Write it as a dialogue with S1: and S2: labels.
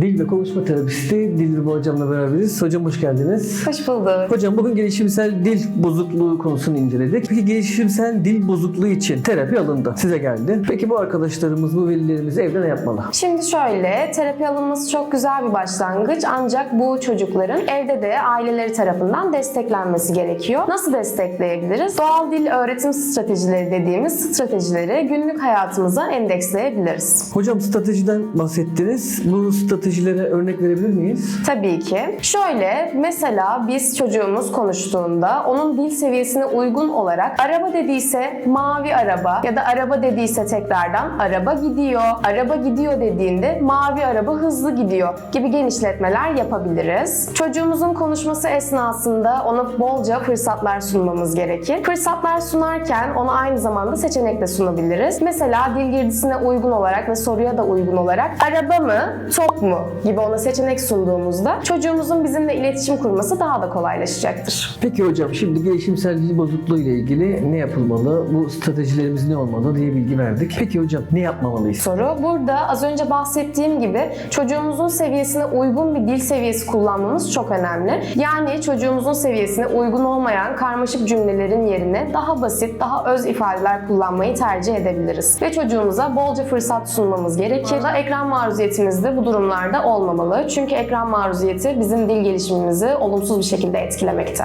S1: Dil ve konuşma terapisti Dilruba hocamla beraberiz. Hocam hoş geldiniz.
S2: Hoş bulduk.
S1: Hocam bugün gelişimsel dil bozukluğu konusunu inceledik. Peki gelişimsel dil bozukluğu için terapi alındı. Size geldi. Peki bu arkadaşlarımız, bu velilerimiz evde ne yapmalı?
S2: Şimdi şöyle, terapi alınması çok güzel bir başlangıç ancak bu çocukların evde de aileleri tarafından desteklenmesi gerekiyor. Nasıl destekleyebiliriz? Doğal dil öğretim stratejileri dediğimiz stratejileri günlük hayatımıza endeksleyebiliriz.
S1: Hocam stratejiden bahsettiniz. Bu stratejilere örnek verebilir miyiz?
S2: Tabii ki. Şöyle, mesela biz çocuğumuz konuştuğunda onun dil seviyesine uygun olarak araba dediyse mavi araba ya da araba dediyse tekrardan araba gidiyor, araba gidiyor dediğinde mavi araba hızlı gidiyor gibi genişletmeler yapabiliriz. Çocuğumuzun konuşması esnasında ona bolca fırsatlar sunmamız gerekir. Fırsatlar sunarken ona aynı zamanda seçenek de sunabiliriz. Mesela dil girdisine uygun olarak ve soruya da uygun olarak araba mı, top mu gibi ona seçenek sunduğumuzda çocuğumuzun bizimle iletişim kurması daha da kolaylaşacaktır.
S1: Peki hocam şimdi gelişimsel dil bozukluğu ile ilgili ne yapılmalı? Bu stratejilerimiz ne olmalı diye bilgi verdik. Peki hocam ne yapmamalıyız?
S2: soru. Burada az önce bahsettiğim gibi çocuğumuzun seviyesine uygun bir dil seviyesi kullanmamız çok önemli. Yani çocuğumuzun seviyesine uygun olmayan karmaşık cümlelerin yerine daha basit, daha öz ifadeler kullanmayı tercih edebiliriz. Ve çocuğumuza bolca fırsat sunmamız gerekir. Ekran maruziyetimiz de bu durumlarda olmamalı. Çünkü ekran maruziyeti bizim dil gelişimimizi olumsuz bir şekilde etkilemekte.